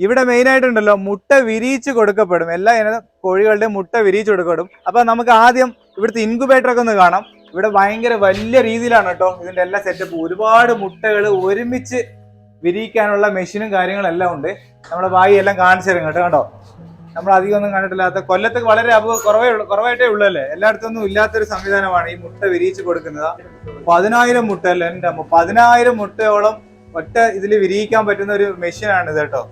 ഇവിടെ മെയിൻ ആയിട്ടുണ്ടല്ലോ മുട്ട വിരിയിച്ച് കൊടുക്കപ്പെടും. എല്ലാ ഇനം കോഴികളുടെയും മുട്ട വിരിയിച്ച് കൊടുക്കപ്പെടും. അപ്പൊ നമുക്ക് ആദ്യം ഇവിടുത്തെ ഇൻക്യുബേറ്റർ ഒക്കെ ഒന്ന് കാണാം. ഇവിടെ ഭയങ്കര വലിയ രീതിയിലാണ് കേട്ടോ ഇതിന്റെ എല്ലാ സെറ്റപ്പ് ഒരുപാട് മുട്ടകൾ ഒരുമിച്ച് വിരിയിക്കാനുള്ള മെഷീനും കാര്യങ്ങളും എല്ലാം ഉണ്ട്. നമ്മുടെ വായി എല്ലാം കാണിച്ചു തരും കേട്ടോ. കണ്ടോ? നമ്മൾ അധികം ഒന്നും കണ്ടിട്ടില്ലാത്ത കൊല്ലത്ത് വളരെ അപ കുറവേ ഉള്ളൂ കുറവായിട്ടേ ഉള്ളൂ അല്ലേ എല്ലായിടത്തൊന്നും ഇല്ലാത്തൊരു സംവിധാനമാണ് ഈ മുട്ട വിരിയിച്ച് കൊടുക്കുന്നത്. പതിനായിരം മുട്ട അല്ലേ? എന്റെ അമ്മ പതിനായിരം മുട്ടയോളം ഒറ്റ ഇതിൽ വിരിയിക്കാൻ പറ്റുന്ന ഒരു മെഷീനാണ് ഇത് കേട്ടോ.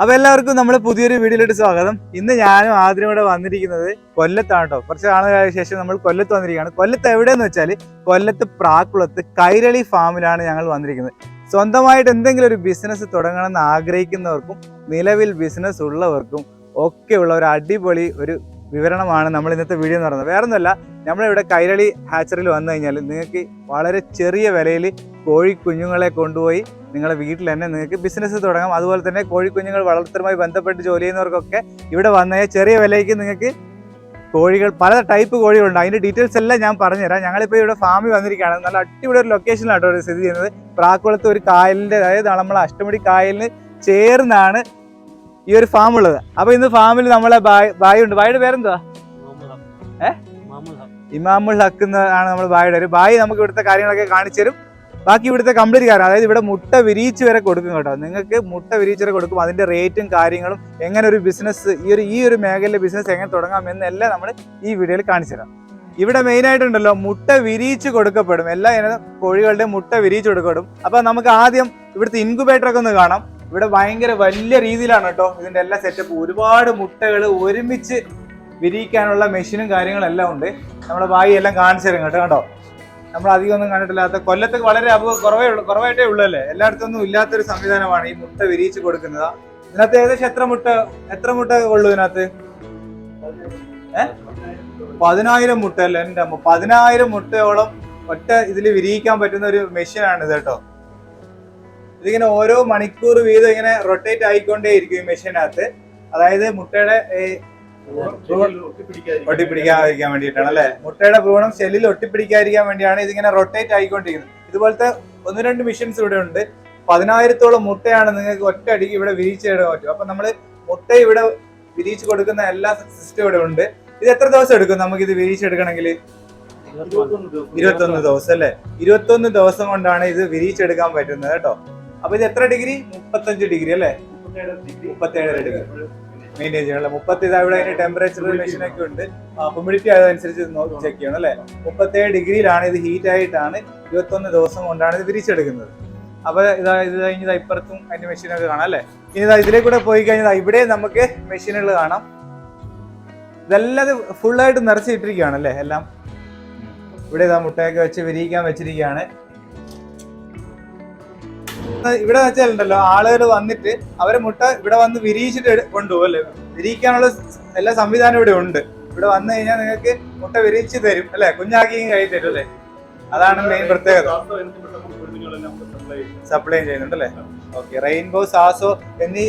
അപ്പൊ എല്ലാവർക്കും നമ്മൾ പുതിയൊരു വീഡിയോയിലോട്ട് സ്വാഗതം. ഇന്ന് ഞാനും ആദ്യം ഇവിടെ വന്നിരിക്കുന്നത് കൊല്ലത്താണ് കേട്ടോ കുറച്ച് നാളുകൾക്ക് ശേഷം നമ്മൾ കൊല്ലത്ത് വന്നിരിക്കുകയാണ്. കൊല്ലത്ത് എവിടെയെന്ന് വെച്ചാൽ കൊല്ലത്ത് പ്രാക്കുളത്ത് കൈരളി ഫാമിലാണ് ഞങ്ങൾ വന്നിരിക്കുന്നത്. സ്വന്തമായിട്ട് എന്തെങ്കിലും ഒരു ബിസിനസ് തുടങ്ങണമെന്ന് ആഗ്രഹിക്കുന്നവർക്കും നിലവിൽ ബിസിനസ് ഉള്ളവർക്കും ഒക്കെ ഉള്ള ഒരു അടിപൊളി ഒരു വിവരണമാണ് നമ്മൾ ഇന്നത്തെ വീഡിയോ എന്ന് പറയുന്നത്. വേറെ ഒന്നുമല്ല നമ്മളിവിടെ കൈരളി ഹാച്ചറിൽ വന്നു കഴിഞ്ഞാൽ നിങ്ങൾക്ക് വളരെ ചെറിയ വിലയിൽ കോഴിക്കുഞ്ഞുങ്ങളെ കൊണ്ടുപോയി നിങ്ങളുടെ വീട്ടിൽ തന്നെ നിങ്ങൾക്ക് ബിസിനസ് തുടങ്ങാം. അതുപോലെ തന്നെ കോഴിക്കുഞ്ഞുങ്ങൾ വളർത്തലുമായി ബന്ധപ്പെട്ട് ജോലി ചെയ്യുന്നവർക്കൊക്കെ ഇവിടെ വന്നു ചെറിയ വിലയ്ക്ക് നിങ്ങൾക്ക് കോഴികൾ പല ടൈപ്പ് കോഴികളുണ്ട്. അതിന്റെ ഡീറ്റെയിൽസ് എല്ലാം ഞാൻ പറഞ്ഞുതരാം. ഞങ്ങളിപ്പോൾ ഇവിടെ ഫാമിൽ വന്നിരിക്കുകയാണ്. നല്ല അടിപൊളി ഒരു ലൊക്കേഷനിലാണ് സ്ഥിതി ചെയ്യുന്നത്. പ്രാക്കുളത്ത് ഒരു കായലിന്റെ അതായത് നമ്മൾ അഷ്ടമുടി കായലിന് ചേർന്നാണ് ഈ ഒരു ഫാം ഉള്ളത്. അപ്പൊ ഇന്ന് ഫാമിൽ നമ്മളെ ബായ് ഉണ്ട്. ബായുടെ പേരെന്തുവാ? ഏ? ഇമാമുൽ ഹക്ക്. ആണ് നമ്മൾ ബായുടെ ഒരു ബായി നമുക്ക് ഇവിടുത്തെ കാര്യങ്ങളൊക്കെ കാണിച്ചു തരും. ബാക്കി ഇവിടുത്തെ കംപ്ലീറ്റ് കാര്യം അതായത് ഇവിടെ മുട്ട വിരിയിച്ച് വരെ കൊടുക്കും കേട്ടോ. നിങ്ങൾക്ക് മുട്ട വിരിയിച്ച് വരെ കൊടുക്കും. അതിന്റെ റേറ്റും കാര്യങ്ങളും എങ്ങനെ ഒരു ബിസിനസ് ഈ ഒരു ഈ ഒരു മേഖലയിലെ ബിസിനസ് എങ്ങനെ തുടങ്ങാം എന്നെല്ലാം നമ്മൾ ഈ വീഡിയോയിൽ കാണിച്ചു തരാം. ഇവിടെ മെയിൻ ആയിട്ടുണ്ടല്ലോ മുട്ട വിരിയിച്ച് കൊടുക്കപ്പെടും. എല്ലാ ഇന കോഴികളുടെയും മുട്ട വിരിയിച്ച് കൊടുക്കപ്പെടും. അപ്പൊ നമുക്ക് ആദ്യം ഇവിടുത്തെ ഇൻക്യുബേറ്റർ ഒക്കെ ഒന്ന് കാണാം. ഇവിടെ ഭയങ്കര വലിയ രീതിയിലാണ് കേട്ടോ ഇതിന്റെ എല്ലാ സെറ്റപ്പ് ഒരുപാട് മുട്ടകൾ ഒരുമിച്ച് വിരിയിക്കാനുള്ള മെഷീനും കാര്യങ്ങളും എല്ലാം ഉണ്ട്. നമ്മുടെ വായി എല്ലാം കാണിച്ചു തരും കേട്ടോ കണ്ടോ? നമ്മൾ അധികം ഒന്നും കണ്ടിട്ടില്ലാത്ത കൊല്ലത്ത് വളരെ അപ കുറവേ ഉള്ളൂ കുറവായിട്ടേ ഉള്ളൂ അല്ലേ? എല്ലായിടത്തൊന്നും ഇല്ലാത്തൊരു സംവിധാനമാണ് ഈ മുട്ട വിരിയിച്ച് കൊടുക്കുന്നത്. ഇതിനകത്ത് ഏകദേശം എത്ര മുട്ട എത്ര മുട്ട ഉള്ളൂ ഇതിനകത്ത്? ഏ? പതിനായിരം മുട്ട അല്ലേ എന്റെ അമ്മ? പതിനായിരം മുട്ടയോളം ഒറ്റ ഇതിൽ വിരിയിക്കാൻ പറ്റുന്ന ഒരു മെഷീനാണ് ഇത് കേട്ടോ. ഇതിങ്ങനെ ഓരോ മണിക്കൂർ വീതം ഇങ്ങനെ റൊട്ടേറ്റ് ആയിക്കൊണ്ടേ ഇരിക്കും ഈ മെഷീനകത്ത് അതായത് മുട്ടയുടെ ഈ ഒട്ടിപ്പിടിക്കാതിരിക്കാൻ വേണ്ടിയിട്ടാണ് അല്ലെ? മുട്ടയുടെ ഭ്രൂണം സെല്ലിൽ ഒട്ടിപ്പിടിക്കാതിരിക്കാൻ വേണ്ടിയാണ് ഇതിങ്ങനെ റൊട്ടേറ്റ് ആയിക്കൊണ്ടിരിക്കുന്നത്. ഇതുപോലത്തെ ഒന്ന് രണ്ട് മിഷൻസ് ഇവിടെ ഉണ്ട്. പതിനായിരത്തോളം മുട്ടയാണ് നിങ്ങൾക്ക് ഒറ്റ അടിക്ക് ഇവിടെ വിരിച്ചിടാൻ പറ്റും. അപ്പൊ നമ്മൾ മുട്ട ഇവിടെ വിരിച്ചു കൊടുക്കുന്ന എല്ലാ സിസ്റ്റം ഇവിടെ ഉണ്ട്. ഇത് എത്ര ദിവസം എടുക്കും നമുക്ക് ഇത് വിരിച്ചെടുക്കണമെങ്കിൽ ഇരുപത്തൊന്ന് ദിവസം അല്ലെ? ഇരുപത്തൊന്ന് ദിവസം കൊണ്ടാണ് ഇത് വിരിച്ചെടുക്കാൻ പറ്റുന്നത് കേട്ടോ. അപ്പൊ ഇത് എത്ര ഡിഗ്രി? മുപ്പത്തഞ്ച് ഡിഗ്രി അല്ലേ? മുപ്പത്തേഴര ഡിഗ്രി. മെയിന്റെയിൻ ചെയ്യണം മുപ്പത്തി അവിടെ അതിന്റെ ടെമ്പറേച്ചർ മെഷീനൊക്കെ ഉണ്ട്. ഹ്യൂമിഡിറ്റി അതനുസരിച്ച് ചെക്ക് ചെയ്യണം അല്ലേ? മുപ്പത്തേഴ് ഡിഗ്രിയിലാണ് ഇത് ഹീറ്റ് ആയിട്ടാണ് ഇരുപത്തൊന്ന് ദിവസം കൊണ്ടാണ് ഇത് വിരിച്ചെടുക്കുന്നത്. അപ്പൊ ഇതാ ഇത് കഴിഞ്ഞ് ഇപ്പുറത്തും അതിന്റെ മെഷീനൊക്കെ കാണാം അല്ലെ? ഇനി ഇതാ ഇതിലേക്ക് കൂടെ പോയി കഴിഞ്ഞാൽ ഇവിടെ നമുക്ക് മെഷീനുകൾ കാണാം. ഇതെല്ലാം ഫുള്ളായിട്ട് നിറച്ചിട്ടിരിക്കുകയാണ് അല്ലേ? എല്ലാം. ഇവിടെ ഇതാ മുട്ടയൊക്കെ വെച്ച് വിരിയിക്കാൻ വെച്ചിരിക്കുകയാണ്. ഇവിടെ വെച്ചാലുണ്ടല്ലോ ആളുകൾ വന്നിട്ട് അവരെ മുട്ട ഇവിടെ വന്ന് വിരിയിച്ചിട്ട് കൊണ്ടുപോകും അല്ലേ? വിരിയിക്കാനുള്ള എല്ലാ സംവിധാനം ഇവിടെ ഉണ്ട്. ഇവിടെ വന്നു കഴിഞ്ഞാൽ നിങ്ങൾക്ക് മുട്ട വിരിയിച്ച് തരും അല്ലെ? കുഞ്ഞാക്കിയും കൈ തരും അല്ലേ? അതാണ് മെയിൻ പ്രത്യേകത. സപ്ലൈ ചെയ്യുന്നുണ്ട് അല്ലേ? ഓക്കെ റെയിൻബോ സാസോ എന്നീ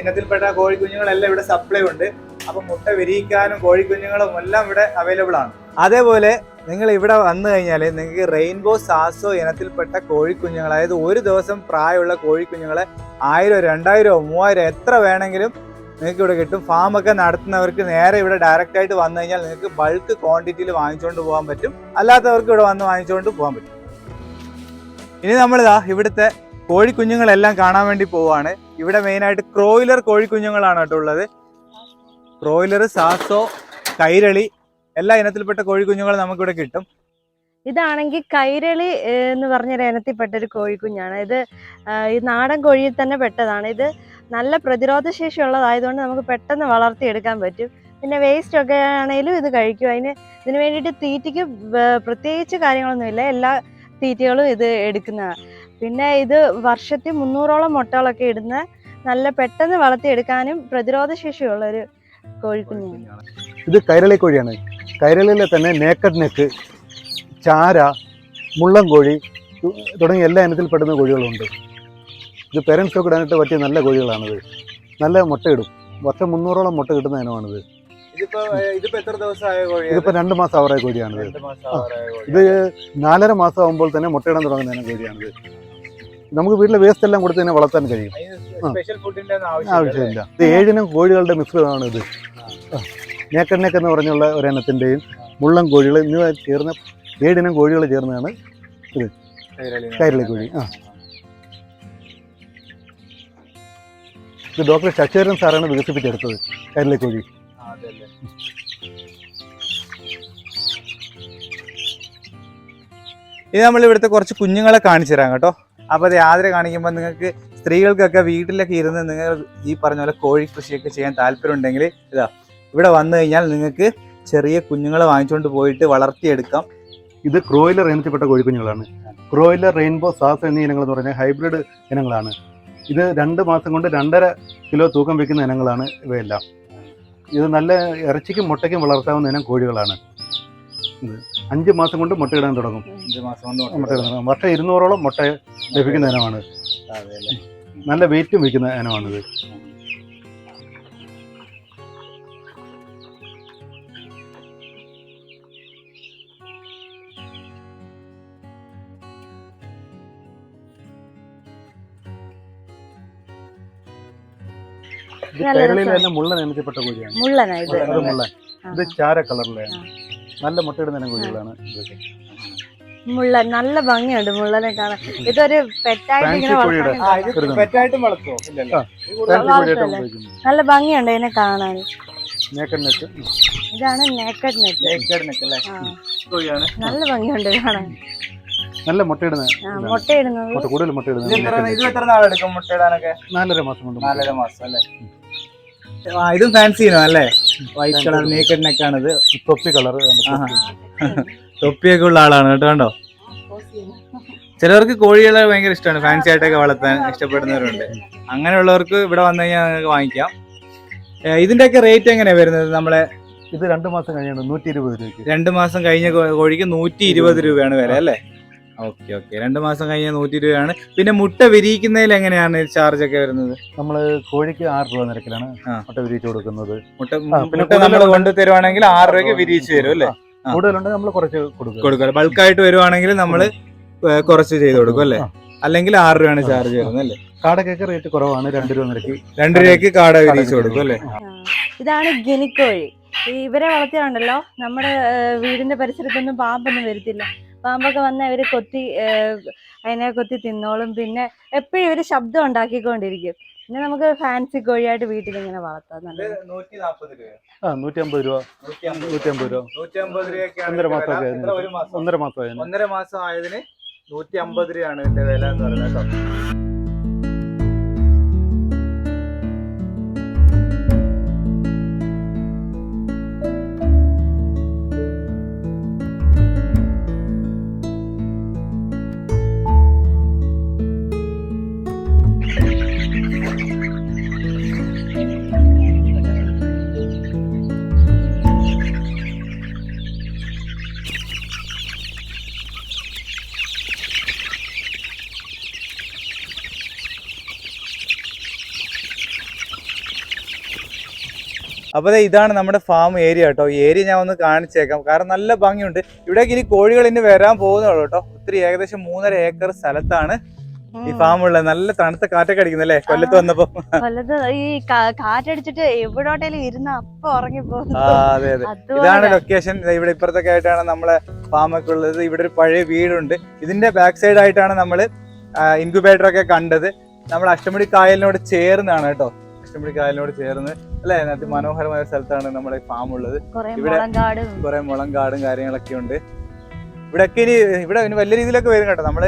ഇനത്തിൽപ്പെട്ട കോഴിക്കുഞ്ഞുങ്ങളെല്ലാം ഇവിടെ സപ്ലൈ ഉണ്ട്. അപ്പൊ മുട്ട വിരിയിക്കാനും കോഴിക്കുഞ്ഞുങ്ങളും എല്ലാം ഇവിടെ അവൈലബിൾ ആണ്. അതേപോലെ നിങ്ങൾ ഇവിടെ വന്നു കഴിഞ്ഞാൽ നിങ്ങൾക്ക് റെയിൻബോ സാസോ ഇനത്തിൽപ്പെട്ട കോഴിക്കുഞ്ഞുങ്ങൾ അതായത് ഒരു ദിവസം പ്രായമുള്ള കോഴിക്കുഞ്ഞുങ്ങളെ ആയിരം രണ്ടായിരോ മൂവായിരം എത്ര വേണമെങ്കിലും നിങ്ങൾക്ക് ഇവിടെ കിട്ടും. ഫാമൊക്കെ നടത്തുന്നവർക്ക് നേരെ ഇവിടെ ഡയറക്റ്റ് ആയിട്ട് വന്നു കഴിഞ്ഞാൽ നിങ്ങൾക്ക് ബൾക്ക് ക്വാണ്ടിറ്റിയിൽ വാങ്ങിച്ചുകൊണ്ട് പോകാൻ പറ്റും. അല്ലാത്തവർക്ക് ഇവിടെ വന്ന് വാങ്ങിച്ചുകൊണ്ട് പോകാൻ പറ്റും. ഇനി നമ്മളിതാ ഇവിടുത്തെ കോഴിക്കുഞ്ഞുങ്ങളെല്ലാം കാണാൻ വേണ്ടി പോവാണ് ഇവിടെ മെയിനായിട്ട് ക്രോയിലർ കോഴിക്കുഞ്ഞുങ്ങളാണ് കേട്ടോ ഉള്ളത്. ക്രോയിലർ സാസോ കൈരളി എല്ലാ ഇനത്തിൽപ്പെട്ട കോഴിക്കുഞ്ഞുങ്ങളും നമുക്കിവിടെ കിട്ടും. ഇതാണെങ്കിൽ കൈരളി എന്ന് പറഞ്ഞൊരു ഇനത്തിൽപ്പെട്ട ഒരു കോഴിക്കുഞ്ഞാണ്. ഇത് ഈ നാടൻ കോഴിയിൽ തന്നെ പെട്ടതാണ്. ഇത് നല്ല പ്രതിരോധ ശേഷി ഉള്ളതായതുകൊണ്ട് നമുക്ക് പെട്ടെന്ന് വളർത്തിയെടുക്കാൻ പറ്റും. പിന്നെ വേസ്റ്റ് ഒക്കെ ആണെങ്കിലും ഇത് കഴിക്കും. അതിന് ഇതിന് വേണ്ടിയിട്ട് തീറ്റയ്ക്ക് പ്രത്യേകിച്ച് കാര്യങ്ങളൊന്നുമില്ല. എല്ലാ തീറ്റകളും ഇത് എടുക്കുന്നതാണ്. പിന്നെ ഇത് വർഷത്തിൽ മുന്നൂറോളം മുട്ടകളൊക്കെ ഇടുന്ന നല്ല പെട്ടെന്ന് വളർത്തിയെടുക്കാനും പ്രതിരോധ ശേഷിയുള്ള ഒരു കോഴിക്കുഞ്ഞാണ്. ഇത് കൈരളി കോഴിയാണ്. കൈരളിയിലെ തന്നെ നേക്കഡ് നെക്ക് ചാര മുള്ളം കോഴി തുടങ്ങിയ എല്ലാ ഇനത്തിൽപ്പെടുന്ന കോഴികളുണ്ട്. ഇത് പേരൻസ് ഒക്കെ ഇടാനായിട്ട് പറ്റിയ നല്ല കോഴികളാണിത്. നല്ല മുട്ടയിടും. വർഷം മുന്നൂറോളം മുട്ട കിട്ടുന്ന ഇനമാണിത്. ഇതിപ്പോ രണ്ട് മാസം ആവറായ കോഴിയാണിത്. ഇത് നാലര മാസം ആകുമ്പോൾ തന്നെ മുട്ടയിടാൻ തുടങ്ങുന്ന ഇനം കോഴിയാണിത്. നമുക്ക് വീട്ടിലെ വേസ്റ്റ് എല്ലാം കൊടുത്ത് തന്നെ വളർത്താൻ കഴിയും. ആവശ്യമില്ല ഇത് ഏഴിനും കോഴികളുടെ മിശ്രിതമാണ് ഇത്. നേക്കർ നെക്ക് എന്ന് പറഞ്ഞുള്ള ഒരെണ്ണത്തിന്റെയും മുള്ളം കോഴികൾ എന്നിവ ചേർന്ന ഏഴിനം കോഴികൾ ചേർന്നതാണ് ഇത്. കൈരളി കോഴി. ആ. ഇത് ഡോക്ടർ ശശിധരൻ സാറാണ് വികസിപ്പിച്ചെടുത്തത് കൈരളി കോഴി. ഇത് നമ്മൾ ഇവിടുത്തെ കുറച്ച് കുഞ്ഞുങ്ങളെ കാണിച്ചു തരാം കേട്ടോ. അപ്പോൾ അത് യാതൊരു കാണിക്കുമ്പോൾ നിങ്ങൾക്ക് സ്ത്രീകൾക്കൊക്കെ വീട്ടിലൊക്കെ ഇരുന്ന് നിങ്ങൾ ഈ പറഞ്ഞ പോലെ കോഴി കൃഷിയൊക്കെ ചെയ്യാൻ താല്പര്യം ഉണ്ടെങ്കിൽ ഇതാ. ഇവിടെ വന്നു കഴിഞ്ഞാൽ നിങ്ങൾക്ക് ചെറിയ കുഞ്ഞുങ്ങളെ വാങ്ങിച്ചുകൊണ്ട് പോയിട്ട് വളർത്തിയെടുക്കാം. ഇത് ക്രോയിലർ ഇനത്തിൽപ്പെട്ട കോഴിക്കുഞ്ഞുങ്ങളാണ്. ക്രോയിലർ റെയിൻബോ സാസ് എന്നീ ഇനങ്ങൾ എന്ന് പറഞ്ഞാൽ ഹൈബ്രിഡ് ഇനങ്ങളാണ്. ഇത് രണ്ട് മാസം കൊണ്ട് രണ്ടര കിലോ തൂക്കം വയ്ക്കുന്ന ഇനങ്ങളാണ് ഇവയെല്ലാം. ഇത് നല്ല ഇറച്ചിക്കും മുട്ടയ്ക്കും വളർത്താവുന്ന ഇനം കോഴികളാണ്. അഞ്ച് മാസം കൊണ്ട് മുട്ടയിടാൻ തുടങ്ങും. അഞ്ച് മാസം കൊണ്ട് മുട്ടയിടാൻ തുടങ്ങും. വർഷം ഇരുന്നൂറോളം മുട്ട ലഭിക്കുന്ന ഇനമാണ്. നല്ല വെയിറ്റും വയ്ക്കുന്ന ഇനമാണിത്. കൈരളിയിൽ രസമാണ്. തന്നെ മുള്ളൻ ഇനത്തിൽപ്പെട്ട കോഴിയാണ്. മുള്ളനാ ഇത്. അത് മുള്ളൻ ഇത് ചാര കളറിലാണ്. നല്ല മുട്ടയിടുന്ന കോഴികളാണ് ഇത് മുള്ള നല്ല ഭംഗിയുണ്ട് മുള്ളനെ കാണാൻ. ഇതൊരു പെറ്റായിട്ട് ഇങ്ങനെ? ഉപയോഗിക്കുന്നു നല്ല ഭംഗിയുണ്ട് ഇതിനെ കാണാൻ. നെറ്റ് ഇതാണ് നേക്കഡ് നെറ്റ് നല്ല ഭംഗിയുണ്ട് കാണാൻ. നല്ല മുട്ടയിടുന്നത് മുട്ടയിടുന്നത്? മുട്ട കൂടുതൽ മുട്ടയിടുന്നത് ഇത്. എത്ര നാളെടുക്കും മുട്ടയിടാനൊക്കെ? നാലര മാസം കൊണ്ട്. നാലര മാസം അല്ലേ ആ ഇതും ഫാൻസി അല്ലേ? വൈറ്റ് കളർ നേക്കഡ് ഇത് തൊപ്പി കളർ. തൊപ്പിയൊക്കെ ഉള്ള ആളാണ് കേട്ടോ കണ്ടോ? ചിലവർക്ക് കോഴികളെ ഭയങ്കര ഇഷ്ടമാണ്. ഫാൻസി ആയിട്ടൊക്കെ വളർത്താൻ ഇഷ്ടപ്പെടുന്നവരുണ്ട്. അങ്ങനെയുള്ളവർക്ക് ഇവിടെ വന്നു കഴിഞ്ഞാൽ നിങ്ങൾക്ക് വാങ്ങിക്കാം. ഇതിന്റെയൊക്കെ റേറ്റ് എങ്ങനെയാ വരുന്നത് നമ്മളെ? ഇത് രണ്ട് മാസം കഴിഞ്ഞാണ് നൂറ്റി ഇരുപത് രൂപ രണ്ട് മാസം കഴിഞ്ഞ കോഴിക്ക് നൂറ്റി ഇരുപത് രൂപയാണ് വില അല്ലേ? Okay okay. രണ്ട് മാസം കഴിഞ്ഞാൽ നൂറ്റി രൂപയാണ് പിന്നെ മുട്ട വിരിയിക്കുന്നതിൽ എങ്ങനെയാണ് ചാർജ് ഒക്കെ വരുന്നത്? നമ്മൾ കോഴിക്ക് ആറ് രൂപ നിരക്കിലാണ് മുട്ട വിരിയിച്ചു കൊടുക്കുന്നത്. മുട്ട പിന്നെ മുട്ട നമ്മൾ കൊണ്ട് തരുവാണെങ്കിൽ ആറ് രൂപയ്ക്ക് വിരിയിച്ചു തരും അല്ലേ. കൂടുതലുണ്ടെങ്കിൽ നമ്മൾ കുറച്ച് കൊടുക്കും. കൊടുക്കും. ബൾക്കായിട്ട് വരുവാണെങ്കിൽ നമ്മൾ കുറച്ച് ചെയ്ത് കൊടുക്കും. അല്ലേ? അല്ലെങ്കിൽ ആറ് രൂപയാണ് ചാർജ് വരുന്നത് അല്ലേ? കാടക്കൊക്കെ റേറ്റ് കുറവാണ്. രണ്ട് രൂപ നിരക്ക്. രണ്ട് രൂപയ്ക്ക് കാട വിരിയിച്ചു കൊടുക്കും അല്ലേ? ഇതാണ് ഗിനിക്കോഴി. ഈ ഇവരെ വളർത്തിയാണല്ലോ നമ്മുടെ വീടിന്റെ പരിസരത്തൊന്നും പാമ്പൊന്നും വരത്തില്ല. പാമ്പൊക്കെ വന്ന് ഇവർ കൊത്തി അതിനെ കൊത്തി തിന്നോളും. പിന്നെ എപ്പോഴും ഇവർ ശബ്ദം ഉണ്ടാക്കിക്കൊണ്ടിരിക്കും. പിന്നെ നമുക്ക് ഫാൻസി കോഴിയായിട്ട് വീട്ടിൽ ഇങ്ങനെ വളർത്താം രൂപ. രൂപ. ഒന്നര മാസം ഒന്നര ഒന്നര മാസം ആയതിന് നൂറ്റി അമ്പത് രൂപയാണ് ഇതിന്റെ വില എന്ന് പറയുന്നത് കേട്ടോ. അപ്പോൾ അതെ ഇതാണ് നമ്മുടെ ഫാം ഏരിയ കേട്ടോ ഈ ഏരിയ ഞാൻ ഒന്ന് കാണിച്ചേക്കാം. കാരണം നല്ല ഭംഗിയുണ്ട്. ഇവിടേക്ക് ഇനി കോഴികൾ ഇനി വരാൻ പോകുന്നുള്ളൂ കേട്ടോ ഒത്തിരി ഏകദേശം മൂന്നര ഏക്കർ സ്ഥലത്താണ് ഈ ഫാം ഉള്ളത്. നല്ല തണുത്ത കാറ്റൊക്കെ അടിക്കുന്നല്ലേ? കൊല്ലത്ത് വന്നപ്പോ. കൊല്ലത്ത് ഈ കാറ്റടിച്ചിട്ട് എവിടോട്ടേലും ഇരുന്ന അപ്പൊ ഉറങ്ങിപ്പോകും. ആ അതെ അതെ. ഇതാണ് ലൊക്കേഷൻ ഇവിടെ ഇപ്പുറത്തൊക്കെ ആയിട്ടാണ് നമ്മളെ ഒക്കെ ഉള്ളത്. ഇവിടെ ഒരു പഴയ വീടുണ്ട്. ഇതിന്റെ ബാക്ക് സൈഡ് ആയിട്ടാണ് നമ്മൾ ഇൻക്യുബേറ്റർ ഒക്കെ കണ്ടത്. നമ്മൾ അഷ്ടമുടി കായലിനോട് ചേർന്നാണ് കേട്ടോ അഷ്ടമുടി കായലിനോട് ചേർന്ന് അല്ലേ? അതിമനോഹരമായ സ്ഥലത്താണ് നമ്മുടെ ഫാം ഉള്ളത്. ഇവിടെ- മുളങ്കാടും. കുറെ മുളം കാടും കാര്യങ്ങളൊക്കെ ഉണ്ട്. ഇവിടെയൊക്കെ ഇനി ഇവിടെ ഇനി വലിയ രീതിയിലൊക്കെ വരും കേട്ടോ. നമ്മൾ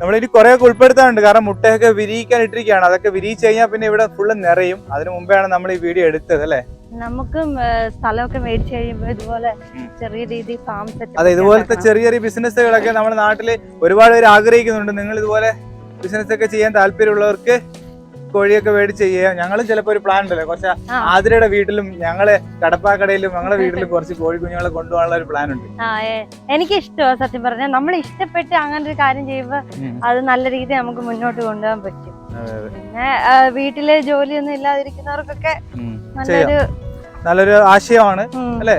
നമ്മളിനി കുറെ ഒക്കെ ഉൾപ്പെടുത്താനുണ്ട്. കാരണം മുട്ടയൊക്കെ വിരിയിക്കാൻ ഇട്ടിരിക്കുകയാണ്. അതൊക്കെ വിരിയിച്ച് കഴിഞ്ഞാൽ പിന്നെ ഇവിടെ ഫുള്ള് നിറയും. അതിനു മുമ്പെയാണ് നമ്മൾ ഈ വീഡിയോ എടുത്തത് അല്ലേ? നമുക്കും സ്ഥലമൊക്കെ മേടിച്ചു കഴിയുമ്പോൾ ഇതുപോലെ ചെറിയ രീതിയിൽ ഫാം സെറ്റ് അതെ ഇതുപോലത്തെ ചെറിയ ചെറിയ ബിസിനസ്സുകളൊക്കെ നമ്മുടെ നാട്ടിൽ ഒരുപാട് പേര് ആഗ്രഹിക്കുന്നുണ്ട്. നിങ്ങൾ ഇതുപോലെ ബിസിനസ് ഒക്കെ ചെയ്യാൻ താല്പര്യമുള്ളവർക്ക് കോഴിയൊക്കെ മേടിച്ച് ചെയ്യാം. ഞങ്ങൾ ചിലപ്പോൾ ഒരു പ്ലാൻ ഉണ്ടല്ലോ. കുറച്ച്. ആതിരയുടെ വീട്ടിലും ഞങ്ങൾ കടപ്പാക്കടയിലും ഞങ്ങളുടെ വീട്ടിലും കുറച്ച് കോഴി കുഞ്ഞുങ്ങളെ കൊണ്ടുപോകാനുള്ള ഒരു പ്ലാൻ ഉണ്ട്. എനിക്ക് ഇഷ്ടമാണ് സത്യം പറഞ്ഞാൽ നമ്മൾ ഇഷ്ടപ്പെട്ട് അങ്ങനെ ഒരു കാര്യം ചെയ്യുമ്പോൾ അത് നല്ല രീതിയിൽ നമുക്ക് മുന്നോട്ട് കൊണ്ടുപോകാൻ പറ്റും. പിന്നെ വീട്ടിലെ ജോലിയൊന്നും ഇല്ലാതിരിക്കുന്നവർക്കൊക്കെ നല്ലൊരു നല്ലൊരു ആശയമാണ് അല്ലേ?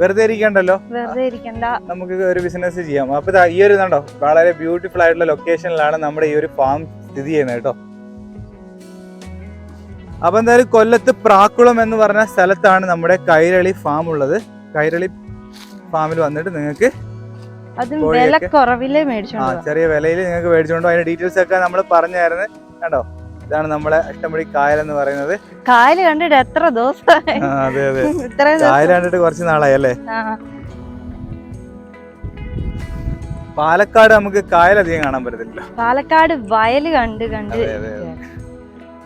വെറുതെ ഇരിക്കണ്ടല്ലോ? വെറുതെ ഇരിക്കണ്ട. നമുക്ക് ഒരു ബിസിനസ് ചെയ്യാം. അപ്പൊ ഈ ഒരു കണ്ടോ വളരെ ബ്യൂട്ടിഫുൾ ആയിട്ടുള്ള ലൊക്കേഷനിലാണ് നമ്മുടെ ഈ ഒരു ഫാം സ്ഥിതി ചെയ്യുന്നത് കേട്ടോ. അപ്പൊ എന്തായാലും കൊല്ലത്ത് പ്രാക്കുളം എന്ന് പറഞ്ഞ സ്ഥലത്താണ് നമ്മുടെ കൈരളി ഫാം ഉള്ളത്. കൈരളി ഫാമിൽ വന്നിട്ട് നിങ്ങൾക്ക് ആ ചെറിയ വിലയിൽ നിങ്ങൾക്ക് മേടിച്ചോണ്ടോ അതിന്റെ ഡീറ്റെയിൽസ് ഒക്കെ നമ്മൾ പറഞ്ഞായിരുന്നു കണ്ടോ? ഇതാണ് നമ്മളെ അഷ്ടമുടി കായൽ എന്ന് പറയുന്നത്. കായൽ കണ്ടിട്ട് എത്ര ദിവസമായി? ആ, അതെ അതെ. കായൽ ദിവസം. കണ്ടിട്ട് കുറച്ച് നാളായി അല്ലേ? പാലക്കാട് നമുക്ക് കായൽ അധികം കാണാൻ പറ്റത്തില്ല പാലക്കാട് വയൽ കണ്ട് കണ്ട്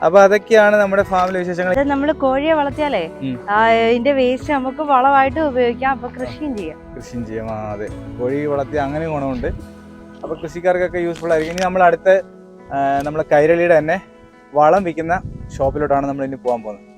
അപ്പൊ അതൊക്കെയാണ് നമ്മുടെ ഫാമിലി വിശേഷങ്ങൾ. നമ്മൾ കോഴിയെ വളർത്തിയാലേ ഇതിന്റെ വേസ്റ്റ് നമുക്ക് വളമായിട്ട് ഉപയോഗിക്കാം. അപ്പൊ കൃഷിയും ചെയ്യാം. കൃഷിയും ചെയ്യാം. ആ അതെ. കോഴി വളർത്തി അങ്ങനെ ഗുണമുണ്ട്. അപ്പൊ കൃഷിക്കാർക്കൊക്കെ യൂസ്ഫുൾ ആയിരിക്കും. ഇനി നമ്മൾ അടുത്ത നമ്മുടെ നമ്മളെ കൈരളിയുടെ തന്നെ വളം വിൽക്കുന്ന ഷോപ്പിലോട്ടാണ് നമ്മൾ ഇനി പോകാൻ പോകുന്നത്.